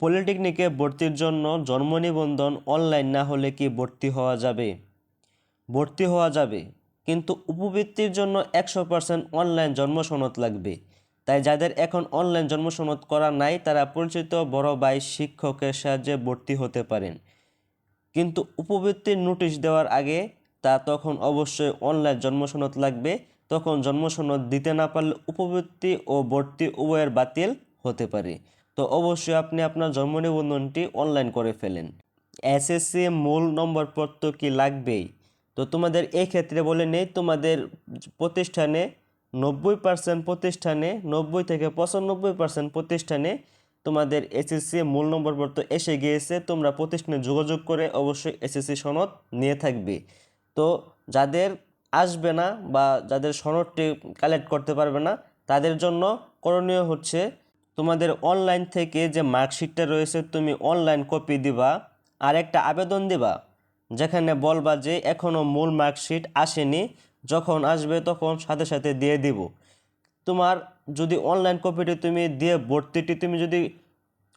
পলিটেকনিকে ভর্তির জন্য জন্ম নিবন্ধন অনলাইন না হলে কি ভর্তি হওয়া যাবে? ভর্তি হওয়া যাবে, কিন্তু উপবৃত্তির জন্য একশো পার্সেন্ট অনলাইন জন্ম সনদ লাগবে। তাই যাদের এখন অনলাইন জন্ম সনদ করা নাই, তারা পরিচিত বড় ভাই শিক্ষকের সাহায্যে ভর্তি হতে পারেন। কিন্তু উপবৃত্তির নোটিশ দেওয়ার আগে তা তখন অবশ্যই অনলাইন জন্ম সনদ লাগবে। তখন জন্ম সনদ দিতে না পারলে উপবৃত্তি ও ভর্তি উভয়ের বাতিল হতে পারে। তো অবশ্যই আপনি আপনার জন্ম নিবন্ধনটি অনলাইন করে ফেলেন। এসএসসি মূল নম্বরপত্র কি লাগবেই? তো তোমাদের ক্ষেত্রে বলে নেই, তোমাদের প্রতিষ্ঠানে নব্বই পার্সেন্ট প্রতিষ্ঠানে, নব্বই থেকে পঁচানব্বই পার্সেন্ট প্রতিষ্ঠানে তোমাদের এসএসসি মূল নম্বরপত্র এসে গিয়েছে, তোমরা প্রতিষ্ঠানে যোগাযোগ করে অবশ্যই এসএসসি সনদ নিয়ে থাকবে। তো যাদের আসবে না বা যাদের সনদটি কালেক্ট করতে পারবে না, তাদের জন্য করণীয় হচ্ছে তোমাদের অনলাইন থেকে যে মার্কশিটটা রয়েছে, তুমি অনলাইন কপি দিবা, আর একটা আবেদন দিবা, যেখানে বলবা যে এখনও মূল মার্কশিট আসেনি, যখন আসবে তখন সাথে সাথে দিয়ে দিব। তোমার যদি অনলাইন কপিটি তুমি দিয়ে ভর্তিটি তুমি যদি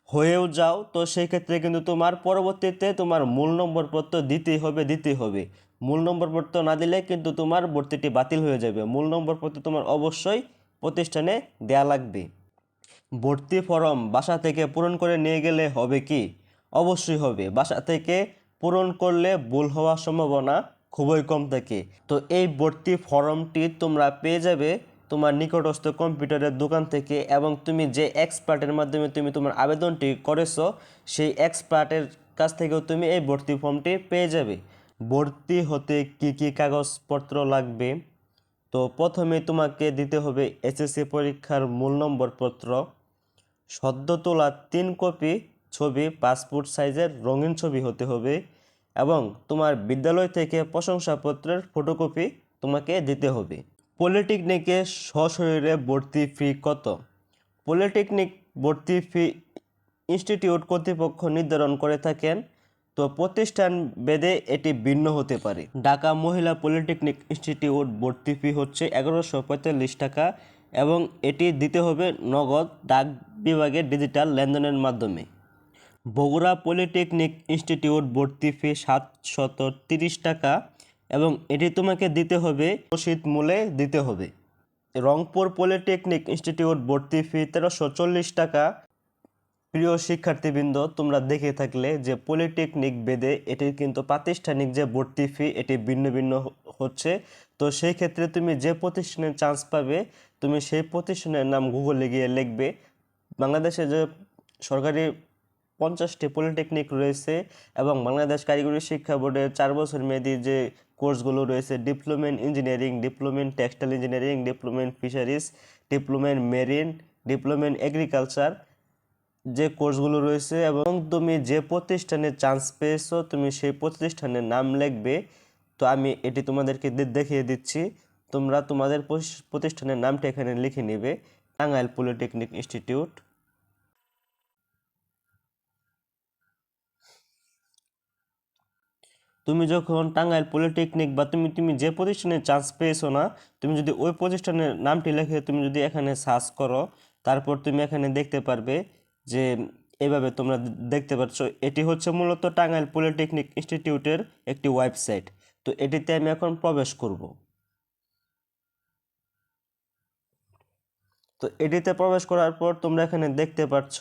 হয়েও যাও, তো সেই ক্ষেত্রে কিন্তু তোমার পরবর্তীতে তোমার মূল নম্বরপত্র দিতেই হবে দিতেই হবে। মূল নম্বরপত্র না দিলে কিন্তু তোমার ভর্তিটি বাতিল হয়ে যাবে। মূল নম্বরপত্র তোমার অবশ্যই প্রতিষ্ঠানে দেয়া লাগবে। ভর্তি ফর্ম বাসা থেকে পূরণ করে নিয়ে গেলে হবে কি? অবশ্যই হবে। বাসা থেকে পূরণ করলে ভুল হওয়ার সম্ভাবনা খুবই কম থাকে। তো এই ভর্তি ফর্মটি তোমরা পেয়ে যাবে তোমার নিকটস্থ কম্পিউটারের দোকান থেকে এবং তুমি যে এক্সপার্টের মাধ্যমে তুমি তোমার আবেদনটি করেছ, সেই এক্সপার্টের কাছ থেকেও তুমি এই ভর্তি ফর্মটি পেয়ে যাবে। ভর্তি হতে কি কি কাগজপত্র লাগবে? তো প্রথমে তোমাকে দিতে হবে এসএসসি পরীক্ষার মূল নম্বরপত্র। সদ্য তোলা তিন কপি ছবি পাসপোর্ট সাইজের রঙিন ছবি হতে হবে এবং তোমার বিদ্যালয় থেকে প্রশংসাপত্রের ফটোকপি তোমাকে দিতে হবে। পলিটেকনিকে সশরীরে ভর্তি ফি কত? পলিটেকনিক ভর্তি ফি ইনস্টিটিউট কর্তৃপক্ষ নির্ধারণ করে থাকেন, তো প্রতিষ্ঠান বেদে এটি ভিন্ন হতে পারে। ঢাকা মহিলা পলিটেকনিক ইনস্টিটিউট ভর্তি ফি হচ্ছে এগারোশো পঁয়তাল্লিশ টাকা এবং এটি দিতে হবে নগদ ডাক বিভাগের ডিজিটাল লেনদেনের মাধ্যমে। বগুড়া পলিটেকনিক ইনস্টিটিউট ভর্তি ফি সাতশত তিরিশ টাকা এবং এটি তোমাকে দিতে হবে, রসিদ মূলে দিতে হবে। রংপুর পলিটেকনিক ইনস্টিটিউট ভর্তি ফি তেরোশো চল্লিশ টাকা। প্রিয় শিক্ষার্থীবৃন্দ, তোমরা দেখে থাকলে যে পলিটেকনিক বেদে এটির কিন্তু প্রাতিষ্ঠানিক যে ভর্তি ফি, এটি ভিন্ন ভিন্ন হচ্ছে। তো সেই ক্ষেত্রে তুমি যে প্রতিষ্ঠানে চান্স পাবে তুমি সেই প্রতিষ্ঠানের নাম গুগলে গিয়ে লিখবে। বাংলাদেশে যে সরকারি পঞ্চাশটি পলিটেকনিক রয়েছে এবং বাংলাদেশ কারিগরি শিক্ষা বোর্ডের চার বছর মেয়াদী যে কোর্সগুলো রয়েছে diploma in engineering diploma in textile engineering diploma in fisheries diploma in marine diploma in agriculture যে কোর্সগুলো রয়েছে এবং তুমি যে প্রতিষ্ঠানে চান্স পেয়েছ, তুমি সেই প্রতিষ্ঠানের নাম লিখবে। তো আমি এটি তোমাদেরকে দেখিয়ে দিচ্ছি। তোমরা তোমাদের প্রতিষ্ঠানের নামটা এখানে লিখে নেবে, টাঙ্গাইল পলিটেকনিক ইনস্টিটিউট। তুমি যখন টাঙ্গাইল পলিটেকনিক বা তুমি তুমি যে প্রতিষ্ঠানে চান্স পেয়েছ না, তুমি যদি ওই প্রতিষ্ঠানের নামটি লিখে তুমি যদি এখানে সার্চ করো, তারপর তুমি এখানে দেখতে পারবে যে এভাবে তোমরা দেখতে পাচ্ছ এটি হচ্ছে মূলত টাঙ্গাইল পলিটেকনিক ইনস্টিটিউটের একটি ওয়েবসাইট তো এটিতে আমি এখন প্রবেশ করব। তো এটিতে প্রবেশ করার পর তোমরা এখানে দেখতে পাচ্ছ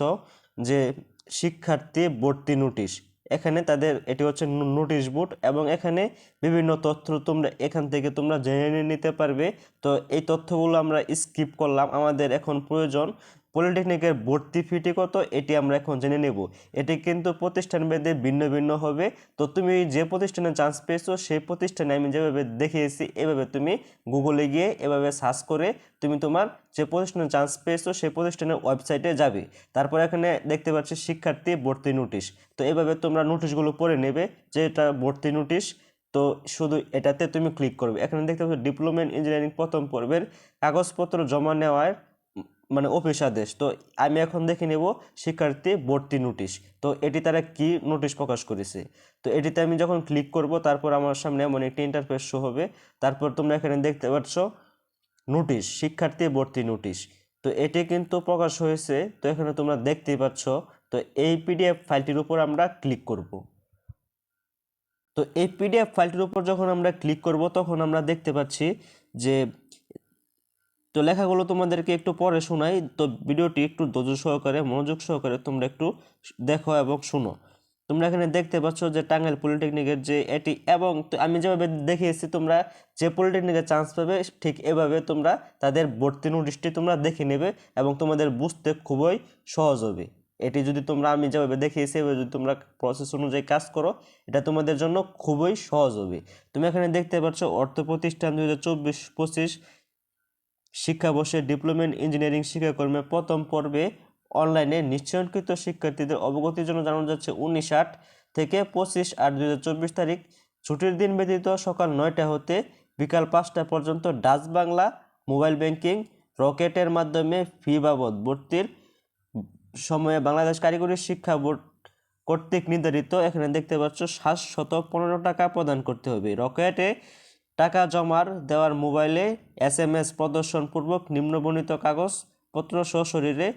যে শিক্ষার্থী ভর্তি নোটিশ। এখানে তাদের, এটি হচ্ছে নোটিশ বোর্ড এবং এখানে বিভিন্ন তথ্য তোমরা, এখান থেকে তোমরা জেনে নিতে পারবে। তো এই তথ্যগুলো আমরা স্কিপ করলাম। আমাদের এখন প্রয়োজন পলিটেকনিকের ভর্তি ফিটি কত? এটি আমরা এখন জেনে নেব। এটি কিন্তু প্রতিষ্ঠান ভেদে ভিন্ন ভিন্ন হবে। তো তুমি যে প্রতিষ্ঠানে চান্স পেয়েছ সেই প্রতিষ্ঠানে আমি যেভাবে দেখিয়েছি এভাবে তুমি গুগলে গিয়ে এভাবে সার্চ করে তুমি তোমার যে প্রতিষ্ঠানে চান্স পেয়েছ সেই প্রতিষ্ঠানের ওয়েবসাইটে যাবে। তারপর এখানে দেখতে পাচ্ছি শিক্ষার্থী ভর্তি নোটিশ। তো এভাবে তোমরা নোটিশগুলো পড়ে নেবে যে এটা ভর্তি নোটিশ। তো শুধু এটাতে তুমি ক্লিক করবে। এখানে দেখতে পাচ্ছ ডিপ্লোমা ইঞ্জিনিয়ারিং প্রথম পর্বের কাগজপত্র জমা নেওয়ার উম, মানে অফিস আদেশ। তো আমি এখন দেখে নেব শিক্ষার্থী ভর্তি নোটিশ। তো এটি তারা কি নোটিশ প্রকাশ করেছে? তো এটিতে আমি যখন ক্লিক করব, তারপর আমার সামনে এমন একটি ইন্টারফেস শো হবে। তারপর তোমরা এখানে দেখতে পাচ্ছ নোটিশ, শিক্ষার্থী ভর্তি নোটিশ। তো এটি কিন্তু প্রকাশ হয়েছে, তো এখানে তোমরা দেখতেই পাচ্ছ। তো এই পিডিএফ ফাইলটির উপর আমরা ক্লিক করব। তো এই পিডিএফ ফাইলটির উপর যখন আমরা ক্লিক করব, তখন আমরা দেখতে পাচ্ছি যে তো লেখাগুলো তোমাদেরকে একটু পরে শোনাই। তো ভিডিওটি একটু ধৈর্য সহকারে, মনোযোগ সহকারে তোমরা একটু দেখো এবং শুনো। তোমরা এখানে দেখতে পাচ্ছ যে টাঙ্গাইল পলিটেকনিকের যে এটি এবং আমি যেভাবে দেখিয়েছি, তোমরা যে পলিটেকনিকে চান্স পাবে, ঠিক এভাবে তোমরা তাদের ভর্তি নোটিশটি তোমরা দেখে নেবে এবং তোমাদের বুঝতে খুবই সহজ হবে। এটি যদি তোমরা, আমি যেভাবে দেখিয়েছি, এভাবে যদি তোমরা প্রসেস অনুযায়ী কাজ করো, এটা তোমাদের জন্য খুবই সহজ হবে। তুমি এখানে দেখতে পাচ্ছ অর্থ প্রতিষ্ঠান দু হাজার চব্বিশ পঁচিশ শিক্ষাবর্ষে ডিপ্লোমা ইন ইঞ্জিনিয়ারিং শিক্ষাকর্মে প্রথম পর্বে অনলাইনে নিশ্চয়নকৃত শিক্ষার্থীদের অবগতির জন্য জানানো যাচ্ছে উনিশ আট থেকে পঁচিশ আট দুই তারিখ। ছুটির দিন ব্যতীত সকাল নয়টা হতে বিকাল পাঁচটা পর্যন্ত ডাচ বাংলা, মোবাইল ব্যাংকিং, রকেটের মাধ্যমে ফি বাবদ ভর্তির সময়ে বাংলাদেশ কারিগরি শিক্ষা বোর্ড কর্তৃক নির্ধারিত, এখানে দেখতে পাচ্ছ সাত শত পনেরো টাকা প্রদান করতে হবে। রকেটে টাকা জমার দেওয়ার মোবাইলে এস এম এস প্রদর্শনপূর্বক নিম্নবর্ণিত কাগজপত্র সশরীরে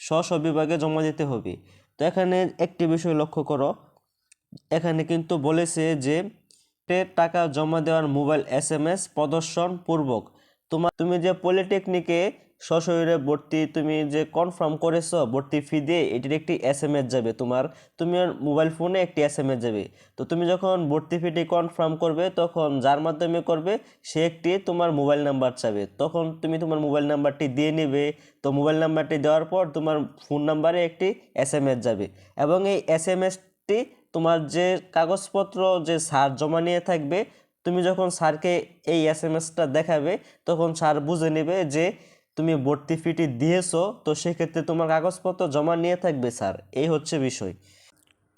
স্ব বিভাগে জমা দিতে হবে। তো এখানে একটি বিষয় লক্ষ্য করো। এখানে কিন্তু বলেছে যে টাকা জমা দেওয়ার মোবাইল এস এম এস প্রদর্শনপূর্বক। তোমার তুমি যে পলিটেকনিকে সশরীরে ভর্তি তুমি যে কনফার্ম করেছ, ভর্তি ফি দিয়ে এটির একটি এস এম এস যাবে। তোমার, তুমি মোবাইল ফোনে একটি এস এম এস যাবে। তো তুমি যখন ভর্তি ফিটি কনফার্ম করবে, তখন যার মাধ্যমে করবে, সে একটি তোমার মোবাইল নাম্বার চাবে। তখন তুমি তোমার মোবাইল নাম্বারটি দিয়ে নেবে। তো মোবাইল নাম্বারটি দেওয়ার পর তোমার ফোন নাম্বারে একটি এস এম এস যাবে। এবং এই এস এম এসটি তোমার যে কাগজপত্র, যে স্যার জমা নিয়ে থাকবে, তুমি যখন স্যারকে এই এস এম এসটা দেখাবে, তখন স্যার বুঝে নেবে যে তুমি ভর্তি ফিটি দিয়েছ, তো সেক্ষেত্রে তোমার কাগজপত্র জমা নিয়ে থাকবে, স্যার। এই হচ্ছে বিষয়।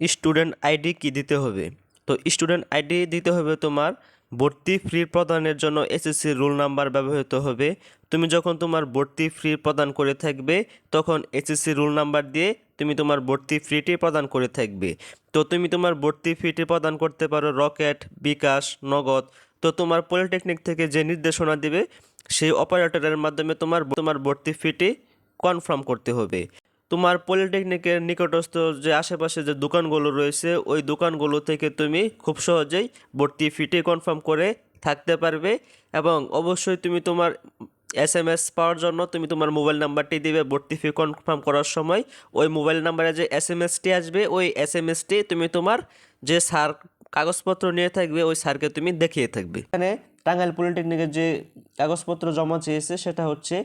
স্টুডেন্ট আইডি কি দিতে হবে? তো স্টুডেন্ট আইডি দিতে হবে তোমার ভর্তি ফ্রি প্রদানের জন্য এসএসসি রোল নাম্বার ব্যবহৃত হবে। তুমি যখন তোমার ভর্তি ফ্রি প্রদান করে থাকবে, তখন এসএসসি রোল নাম্বার দিয়ে তুমি তোমার ভর্তি ফ্রিটি প্রদান করে থাকবে। তো তুমি তোমার ভর্তি ফিটি প্রদান করতে পারো রকেট, বিকাশ, নগদ। তো তোমার পলিটেকনিক থেকে যে নির্দেশনা দিবে সেই অপারেটরের মাধ্যমে তোমার তোমার ভর্তি ফিটি কনফার্ম করতে হবে। তোমার পলিটেকনিকের নিকটস্থ যে আশেপাশে যে দোকানগুলো রয়েছে, ওই দোকানগুলো থেকে তুমি খুব সহজেই ভর্তি ফিটি কনফার্ম করে থাকতে পারবে এবং অবশ্যই তুমি তোমার এস এম এস পাওয়ার জন্য তুমি তোমার মোবাইল নাম্বারটি দিবে ভর্তি ফি কনফার্ম করার সময়। ওই মোবাইল নাম্বারে যে এস এম এসটি আসবে, ওই এস এম এসটি তুমি তোমার যে স্যার কাগজপত্র নিয়ে থাকবে, ওই স্যারকে তুমি দেখিয়ে থাকবে। এখানে টাঙ্গাইল পলিটেকনিকের যে কাগজপত্র জমা চেয়েছে, সেটা হচ্ছে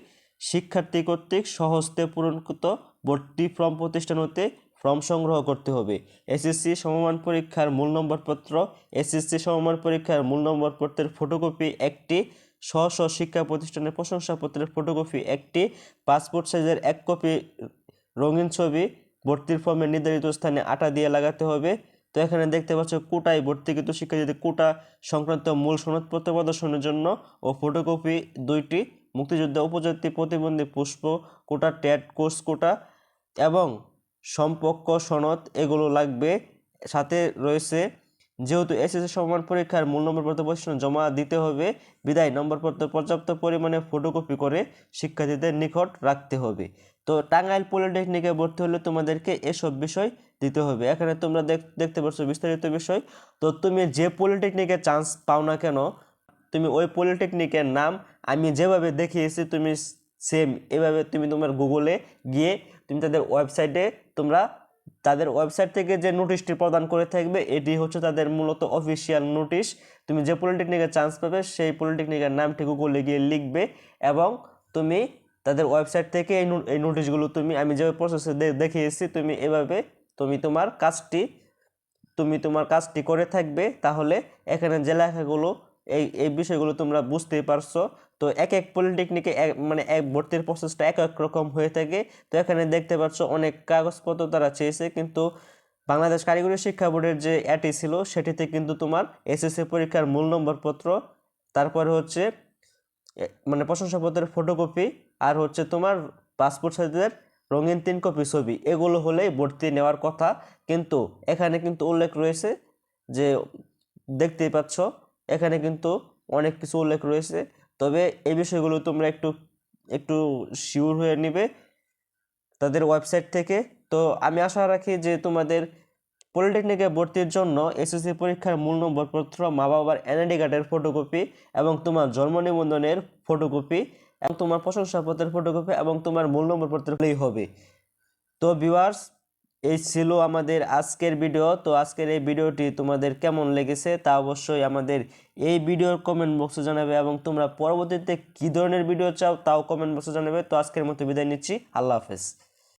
শিক্ষার্থী কর্তৃক সহস্তে পূরণকৃত ভর্তি ফর্ম প্রতিষ্ঠান হতে ফর্ম সংগ্রহ করতে হবে। এসএসসি সমমান পরীক্ষার মূল নম্বরপত্র এসএসসি সমমান পরীক্ষার মূল নম্বরপত্রের ফটোকপি একটি স্ব স্ব শিক্ষা প্রতিষ্ঠানের প্রশংসাপত্রের ফটোকপি একটি পাসপোর্ট সাইজের এক কপি রঙিন ছবি, ভর্তির ফর্মে নির্ধারিত স্থানে আটা দিয়ে লাগাতে হবে। তো এখানে দেখতে পাচ্ছ কোটায় ভর্তিকৃত শিক্ষার্থীদের কোটা সংক্রান্ত মূল সনদপত্র প্রদর্শনের জন্য ও ফটোকপি দুইটি, মুক্তিযোদ্ধা উপজাতি প্রতিবন্ধী পুষ্প কোটা ট্যাট কোর্স কোটা এবং সম্পর্ক সনদ, এগুলো লাগবে। সাথে রয়েছে, যেহেতু এসএসসি সমান পরীক্ষার মূল নম্বরপত্র প্রশ্ন জমা দিতে হবে, বিদায় নম্বরপত্র পর্যাপ্ত পরিমাণে ফটোকপি করে শিক্ষার্থীদের নিকট রাখতে হবে। তো টাঙ্গাইল পলিটেকনিকে ভর্তি হলে তোমাদেরকে এসব বিষয় দিতে হবে। এখানে তোমরা দেখ- দেখতে পাচ্ছ বিস্তারিত বিষয়। তো তুমি যে পলিটেকনিকে চান্স পাও না কেন, তুমি ওই পলিটেকনিকের নাম আমি যেভাবে দেখিয়েছি তুমি সেম এভাবে তুমি তোমার গুগলে গিয়ে তুমি তাদের ওয়েবসাইটে তোমরা তাদের ওয়েবসাইট থেকে যে নোটিশটি প্রদান করে থাকবে, এটি হচ্ছে তাদের মূলত অফিসিয়াল নোটিশ তুমি যে পলিটেকনিকে চান্স পাবে, সেই পলিটেকনিকের নামটি গুগলে গিয়ে লিখবে এবং তুমি তাদের ওয়েবসাইট থেকে এই নোটিশগুলো তুমি, আমি যে প্রসেসে দেখিয়েছি, তুমি এভাবে তুমি তোমার কাজটি, তুমি তোমার কাজটি করে থাকবে, তাহলে এখানে যে লেখাগুলো, এই এই বিষয়গুলো তোমরা বুঝতেই পারছ। তো এক এক পলিটেকনিকে এক মানে এক ভর্তির প্রসেসটা এক এক রকম হয়ে থাকে। তো এখানে দেখতে পাচ্ছ অনেক কাগজপত্র তারা চেয়েছে, কিন্তু বাংলাদেশ কারিগরি শিক্ষা বোর্ডের যে অ্যাটি ছিল, সেটিতে কিন্তু তোমার এসএসসি পরীক্ষার মূল নম্বরপত্র, তারপরে হচ্ছে মানে প্রশংসাপত্রের ফটোকপি আর হচ্ছে তোমার পাসপোর্ট সাইজের রঙিন তিন কপি ছবি, এগুলো হলেই ভর্তি নেওয়ার কথা। কিন্তু এখানে কিন্তু উল্লেখ রয়েছে যে, দেখতেই পাচ্ছ, এখানে কিন্তু অনেক কিছু উল্লেখ রয়েছে। তবে এই বিষয়গুলো তোমরা একটু একটু শিওর হয়ে নেবে তাদের ওয়েবসাইট থেকে। তো আমি আশা রাখি যে তোমাদের পলিটেকনিকে ভর্তির জন্য এসএসসি পরীক্ষার মূল নম্বরপত্র মা বাবার এনআইডি কার্ডের ফটোকপি এবং তোমার জন্ম নিবন্ধনের ফটোকপি এবং তোমার প্রশংসাপত্রের ফটোকপি এবং তোমার মূল নম্বরপত্র হলেই হবে। তো ভিউয়ার্স এই ছিল আমাদের আজকের ভিডিও তো আজকের এই ভিডিওটি তোমাদের কেমন লেগেছে তা অবশ্যই আমাদের এই ভিডিওর কমেন্ট বক্সে জানাবে এবং তোমরা পরবর্তীতে কী ধরনের ভিডিও চাও তাও কমেন্ট বক্সে জানাবে। তো আজকের মতো বিদায় নিচ্ছি। আল্লাহ হাফেজ।